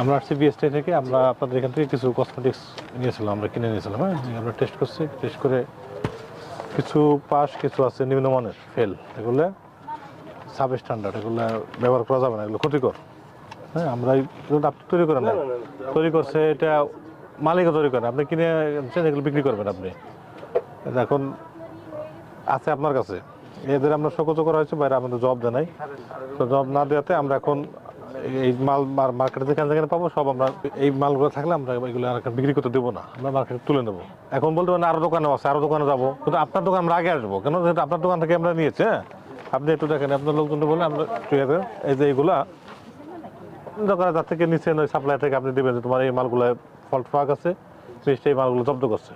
আমরা আসছি বিএসটি থেকে আমরা আপনাদের এখান থেকে কিছু কসমেটিক্স নিয়েছিলাম আমরা কিনে নিয়েছিলাম হ্যাঁ? আমরা টেস্ট করছি টেস্ট করে কিছু পাস কিছু আছে নিম্নমানের ফেল। এগুলো সাব স্ট্যান্ডার্ড এগুলো ব্যবহার করা যাবে না এগুলো ক্ষতিকর। হ্যাঁ আমরা আপনি তৈরি করেন না তৈরি করছে এটা মালিকও তৈরি করেন আপনি কিনে আনছেন, এগুলো বিক্রি করবেন আপনি। এখন আছে আপনার কাছে। এদের আমরা সকোচ করা হয়েছে বাইরে আমাদের জব দেয় নাই। তো জব না দেওয়াতে আমরা এখন এই মাল মার্কেটে যেখানে যেখানে পাবো সব আমরা এই মালগুলো থাকলে আমরা এগুলো আর বিক্রি করতে দেবো না আমরা মার্কেটে তুলে নেব। এখন বলতে পারেন আরও দোকানে আছে আরও দোকানে যাব কিন্তু আপনার দোকান আমরা আগে আসব কেন যেহেতু আপনার দোকান থেকে আমরা নিয়েছি হ্যাঁ? আপনি একটু দেখেন আপনার লোকজনকে বলে আমরা এই যে এইগুলা দোকানে যার থেকে নিচ্ছেন ওই সাপ্লাই থেকে আপনি দেবেন যে তোমার এই মালগুলো ফল্ট ফাঁক আছে মিষ্টি এই মালগুলো জব্দ করছে।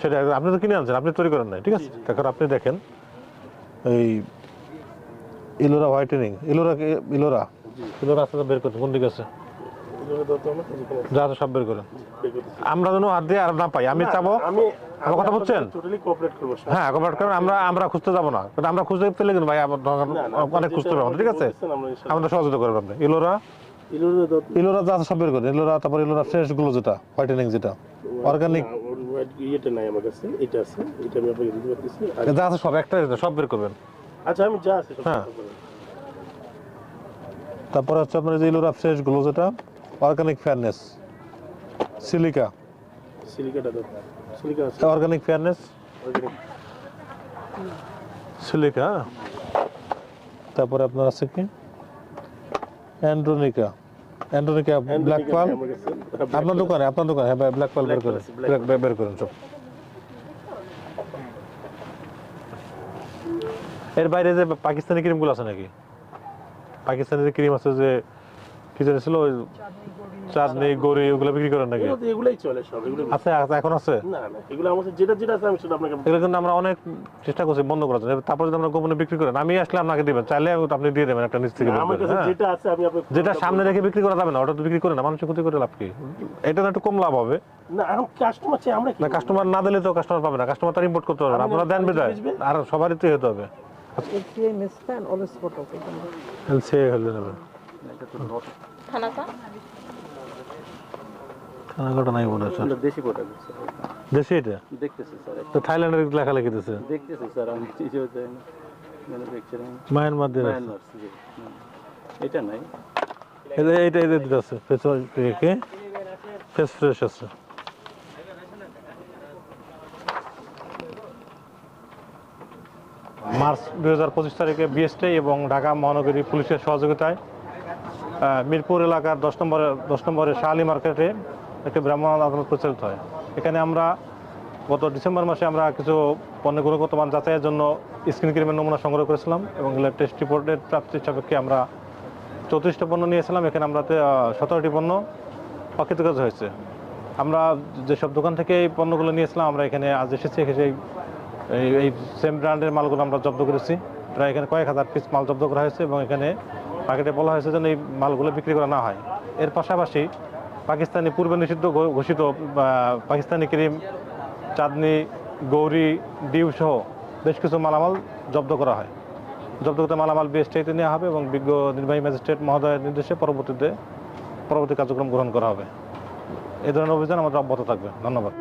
সেটা আপনি তো কিনে আনছেন আপনি তৈরি করেন নাই ঠিক আছে? এখন আপনি দেখেন এই ইলোরা হোয়াইটেনিং ইলোরা ইলোরা তো বের করতে কোন দিকে আছে? যা আছে সব বের করেন আমরা যেন হাত দিয়ে আর না পাই আমি চাবো? আমার কথা বুঝছেন? টোটালি কোঅপারেট করব হ্যাঁ আমরা আমরা খুঁজতে যাব না। আমরা খুঁজতে পেলে কিন্তু ভাই আমার অনেক খুঁজতে পারব ঠিক আছে? আমরা সহযোগিতা করব আপনি। ইলোরা? ইলোরা যা আছে সব বের করেন ইলোরা তারপর ইলোরা ফ্রেশগুলো যেটা হোয়াইটেনিং যেটা। অর্গানিক ইয়েটা নাই আমার কাছে এটা আছে এটা আমি আপনাকে দিতে পারতেছি। যা আছে সব একটা সব বের করবেন। আচ্ছা আমি যা আছে সব হ্যাঁ। তারপরে হচ্ছে আপনার যে ইলোরা ফ্রেশগুলো যেটা অর্গানিক ফেয়ারনেস সিলিকা সিলিকাটা সিলিকা অর্গানিক ফেয়ারনেস সিলিকা তারপরে আপনার আছে কি? অ্যান্ড্রোনিকা অ্যান্ড্রোনিকা ব্ল্যাক পাল আপনার দোকানে আপনার দোকানে হ্যাঁ ব্ল্যাক পাল বের করেন বের করেন সব এর বাইরে যে পাকিস্তানি ক্রিমগুলো আছে নাকি? পাকিস্তানি যে ক্রিম আছে যে কি জানি ছিল ওই চাঁদনি গড়ি ওগুলো বিক্রি করেন নাকি? এগুলো এগুলাই চলে সব এগুলো আছে আছে, এখন আছে? না না এগুলো কাছে যেটা যেটা আছে আমি সেটা আপনাকে এগুলো কিন্তু আমরা অনেক চেষ্টা করছি বন্ধ করার জন্য। তারপর যদি আমরা গোপনে বিক্রি করেন আমি আসলে আপনাকে দিবেন চাইলে আপনি দিয়ে দেবেন একটা নিচ থেকে আমার কাছে হ্যাঁ। যেটা আছে আমি আপনাকে যেটা সামনে রেখে বিক্রি করা যাবে না ওটা তো বিক্রি করে না মানুষের ক্ষতি করে লাভ কি? এটা তো একটু কম লাভ হবে। না এখন কাস্টমার চাই আমরা কি না কাস্টমার না দিলে তো কাস্টমার পাবে না কাস্টমার তার ইম্পোর্ট করতে হবে না। আপনি আপনারা দেন বিদায়। আর সবারই তো হতে হবে। ATM সে হলে নেবে থানাকা খানাঘাটা নাই মনে স্যার। আমরা দেশি স্যার দেশি এটা? দেখতেছি স্যার। তো থাইল্যান্ডের লেখালেখি দিতেছে দেখতেছি স্যার আমি কিছু ম্যানুফ্যাকচারিং মায়ানমার দিয়ে। মায়ানমার। এটা নাই। এটা এটা এটা দিতে আছে। ফেস ফেস ফ্রেশ আছে। মার্চ দু হাজার পঁচিশ তারিখে বিএসটি এবং ঢাকা মহানগরী পুলিশের সহযোগিতায় মিরপুর এলাকার দশ নম্বরে, দশ নম্বরের শাহালি মার্কেটে একটি ব্রাহ্মণ আদালত পরিচালিত হয়। এখানে আমরা গত ডিসেম্বর মাসে আমরা কিছু পণ্য গুণগত মান যাচাইয়ের জন্য স্ক্রিন ক্রিমের নমুনা সংগ্রহ করেছিলাম এবং টেস্ট রিপোর্টের প্রাপ্তির সাপেক্ষে আমরা চৌত্রিশটা পণ্য নিয়েছিলাম। এখানে আমরা সতেরোটি পণ্য অকৃতকাজ হয়েছে। আমরা যেসব দোকান থেকে এই পণ্যগুলো নিয়েছিলাম, আমরা এখানে আজ এসেছি, এসে এই- সেম ব্র্যান্ডের মালগুলো আমরা জব্দ করেছি। প্রায় এখানে কয়েক হাজার পিস মাল জব্দ করা হয়েছে এবং এখানে মার্কেটে বলা হয়েছে যেন এই মালগুলো বিক্রি করা না হয়। এর পাশাপাশি পাকিস্তানি পূর্বে নিষিদ্ধ ঘোষিত পাকিস্তানি ক্রিম, চাঁদনি, গৌরী, ডিউ সহ বেশ কিছু মালামাল জব্দ করা হয়। জব্দ জব্দকৃত মালামাল বিএসটিতে নেওয়া হবে এবং বিজ্ঞ নির্বাহী ম্যাজিস্ট্রেট মহোদয়ের নির্দেশে পরবর্তীতে পরবর্তী কার্যক্রম গ্রহণ করা হবে। এই ধরনের অভিযান আমাদের অব্যাহত থাকবে। ধন্যবাদ।